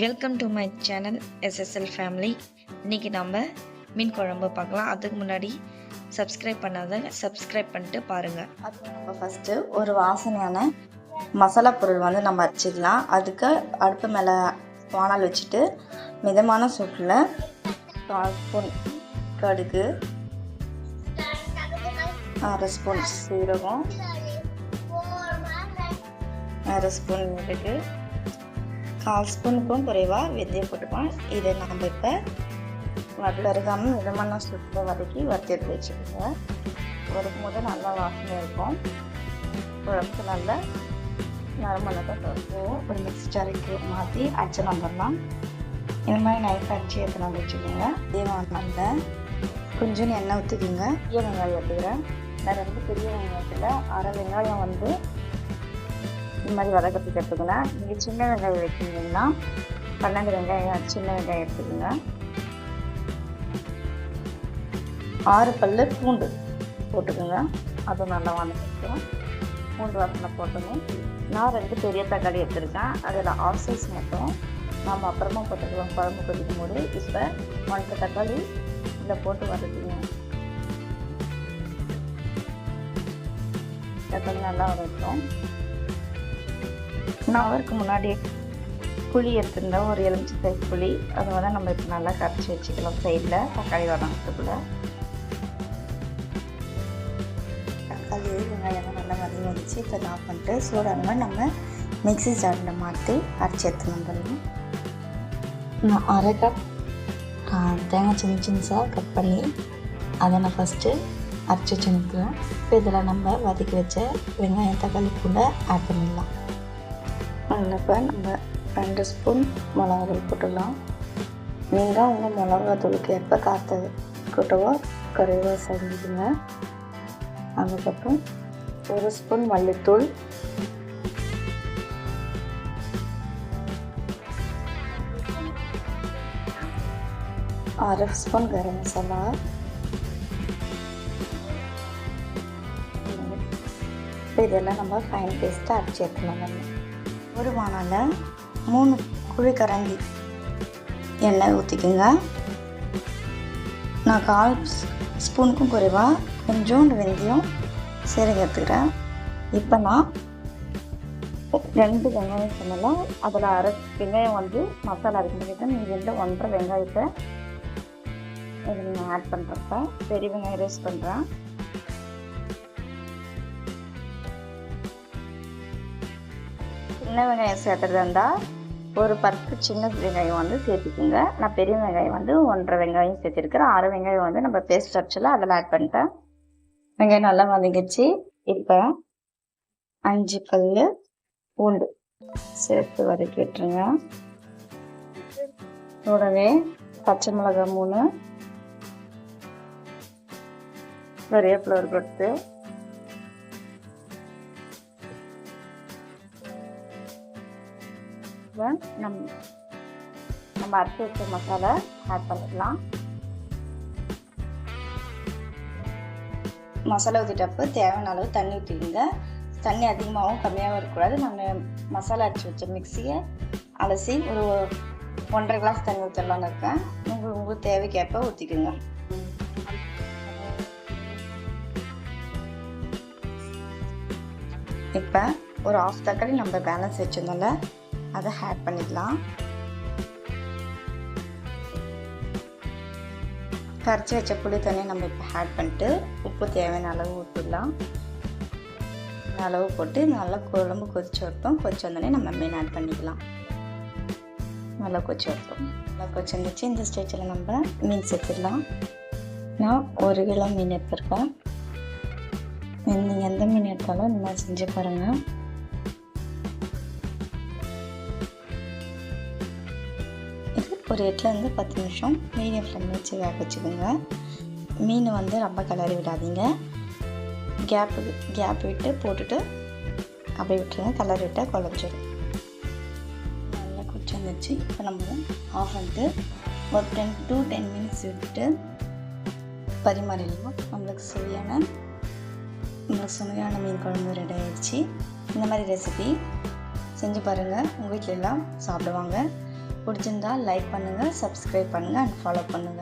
Welcome to my channel SSL family இன்றைக்கி நம்ம மீன் குழம்பு பார்க்கலாம். அதுக்கு முன்னாடி சப்ஸ்கிரைப் பண்ணாதவங்க சப்ஸ்கிரைப் பண்ணிட்டு பாருங்கள் அதுக்கு நம்ம ஃபஸ்ட்டு ஒரு வாசனையான மசாலா பொருள் வந்து நம்ம அரைச்சிக்கலாம் அதுக்கு அடுப்பு மேலே வானால் வச்சுட்டு மிதமான சூட்டில் கால் ஸ்பூன் கடுகு அரை ஸ்பூன் சீரகம் அரை ஸ்பூன் மிளகு கால் ஸ்பூனுக்கும் குறைவாக வெந்தயம் போட்டுப்போம். இதை நம்ம இப்போ வறுக்காமல் மிதமான சூட்டில் வதக்கி வறுத்து எடுத்து வச்சுக்கோங்க. வறுக்கும் போது நல்லா வாசனை இருக்கும். குழம்புக்கு நல்லா நறுமணத்தை தருவோம் ஒரு மிக்ஸி ஜாருக்கு மாற்றி அச்சு நம்பரலாம் இந்த மாதிரி நைஃப் அரைச்சி எடுத்து வந்து வச்சுக்கோங்க. இதே நல்ல கொஞ்சம் எண்ணெய் ஊற்றிக்கிங்க பெரிய வெங்காயம் எடுத்துக்கிறேன் நான் ரெண்டு பெரிய வெங்காயத்தில் அரை வெங்காயம் வந்து இது மாதிரி வதக்கத்துக்கு எடுத்துக்கோங்க நீங்கள் சின்ன வெங்காயம் வைக்கிறீங்கன்னா பன்னெண்டு வெங்காயம் சின்ன வெங்காயம் எடுத்துக்கோங்க. ஆறு பல்லு பூண்டு போட்டுக்கோங்க. அது நல்லா வதக்கிக்கலாம் பூண்டு வாசனை போட்டுக்கணும் நான் ரெண்டு பெரிய தக்காளி எடுத்துருக்கேன். அதில் ஆஃப் சைஸ் மட்டும் நாம் அப்புறமா போட்டுக்கலாம். குழம்பு கொதிக்கும் போது இப்போ மணக்க தக்காளி இதில் போட்டு வதக்கிங்க தக்காளி நல்லா வதக்கும் நான் அவருக்கு முன்னாடி புளி எடுத்திருந்தேன் ஒரு எலுமிச்சை சைஸ் புளி. அதை வந்து நம்ம இப்போ நல்லா கரைச்சி வச்சுக்கலாம். சைடில் தக்காளி வதங்கிறதுக்குள்ள. தக்காளி வெங்காயம் நல்லா வதங்கி வந்துச்சு. இப்போ ஆஃப் பண்ணிட்டு சூடாக நம்ம மிக்ஸி ஜாரில் மாற்றி அரைச்சி எடுத்து வந்துடலாம் நான் அரை கப் தேங்காய் சின்ன சின்னசாக கட் பண்ணி அதை நான் ஃபஸ்ட்டு அரைச்சி வச்சுருக்கிறேன் இப்போ இதில் நம்ம வதக்கி வச்ச வெங்காயம் தக்காளி கூட ஆட் பண்ணிடலாம். இப்போ நம்ம ரெண்டு ஸ்பூன் மிளகாத்தூள் போட்டுடலாம். நீங்கள் உங்கள் மிளகாத்தூளுக்கு எப்போ காற்று கூட்டவோ குறைவாக செஞ்சுடுங்க. அதுக்கப்புறம் ஒரு ஸ்பூன் மல்லித்தூள். அரை ஸ்பூன் கரம் மசாலா. இப்போ இதெல்லாம் நம்ம ஃபைன் பேஸ்ட்டாக அரைச்சி எடுத்துக்கலாம் ஒரு வானலில் மூணு குழிக்கரண்டி எண்ணெய் ஊற்றிக்கோங்க நான் கால் ஸ்பூனுக்கும் குறைவாக கொஞ்சோண்டு வெந்தயம் சீரகம் எடுத்துக்கிறேன். இப்போ நான் ரெண்டு வெங்காயம் சொன்னலாம் அதில் அரை வெங்காயம் வந்து மசாலா அரைக்கிட்டு நீங்கள் ரெண்டு ஒன்றரை வெங்காயத்தை இதில் நான் ஆட் பண்ணுறப்ப பெரிய வெங்காயம் ரைஸ் பண்ணுறேன் சின்ன வெங்காயம் சேர்த்துறதா இருந்தால் ஒரு பத்து சின்ன வெங்காயம் வந்து சேர்த்துக்குங்க. நான் பெரிய வெங்காயம் வந்து ஒன்றரை வெங்காயம் சேர்த்துருக்கிறேன். ஆறு வெங்காயம் வந்து நம்ம பேஸ்ட் அரைச்சல அதில் ஆட் பண்ணிட்டேன். வெங்காயம் நல்லா வதங்கிச்சு இப்போ அஞ்சு பல் பூண்டு சேர்த்து வதக்கி விட்டுருங்க. கூடவே பச்சை மிளகாய் மூணு கறிவேப்பிலை ஒரு கொத்து நம் நம்ம அரைச்சி வச்ச மசாலா ஆட் பண்ணிக்கலாம். மசாலா ஊற்றிட்டப்போ தேவையான அளவு தண்ணி ஊற்றிக்கிங்க தண்ணி அதிகமாகவும் கம்மியாகவும் இருக்கக்கூடாது. நான் மசாலா அரைச்சி வச்ச மிக்சியை அலசி ஒரு ஒன்றரை கிளாஸ் தண்ணி ஊற்றலான்னு இருக்கேன். உங்கள் உங்களுக்கு தேவைக்கேற்ப ஊற்றிக்குங்க இப்போ ஒரு ஆஃப் தக்காளி நம்ம பேலன்ஸ் வச்சிருந்தோம்ல அதை ஆட் பண்ணிக்கலாம். கரைச்சி வச்ச புளி தண்ணி நம்ம இப்போ ஆட் பண்ணிட்டு உப்பு தேவையான அளவு ஊற்றிடலாம் அளவு போட்டு நல்லா குழம்பு கொதிச்சு வைப்போம் கொதிச்சு வந்தோடனே நம்ம மீன் ஆட் பண்ணிக்கலாம். நல்லா கொதிச்சு வைப்போம் நல்லா கொச்சி வந்துச்சு இந்த ஸ்டேஜில் நம்ம மீன் சேர்த்துடலாம் நான் ஒரு கிலோ மீன் எடுத்திருக்கேன். நீங்கள் எந்த மீன் எடுத்தாலும் இந்த மாதிரி செஞ்சு பாருங்கள் ஒரு எட்டுலேருந்து பத்து நிமிஷம் மீடியம் ஃப்ளேமில் வச்சு வேக வச்சுக்கோங்க. மீன் வந்து ரொம்ப கிளறி விடாதீங்க. கேப்பு கேப் விட்டு போட்டுட்டு அப்படியே விட்டுருங்க. கலர் விட்டால் குழஞ்சிடும் நல்லா குச்சி வந்துச்சு. இப்போ நம்ம ஆஃப் பண்ணிட்டு ஒரு டென் டு டென் மினிட்ஸ் விட்டு பரிமாறிடுவோம் நம்மளுக்கு சுவையான நம்மளுக்கு சுவையான மீன் குழம்பு ரெடி ஆயிடுச்சு. இந்த மாதிரி ரெசிபி செஞ்சு பாருங்கள் உங்கள் வீட்டிலெல்லாம் சாப்பிடுவாங்க. பிடிச்சிருந்தா லைக் பண்ணுங்கள் சப்ஸ்கிரைப் பண்ணுங்கள் அண்ட் ஃபாலோ பண்ணுங்கள்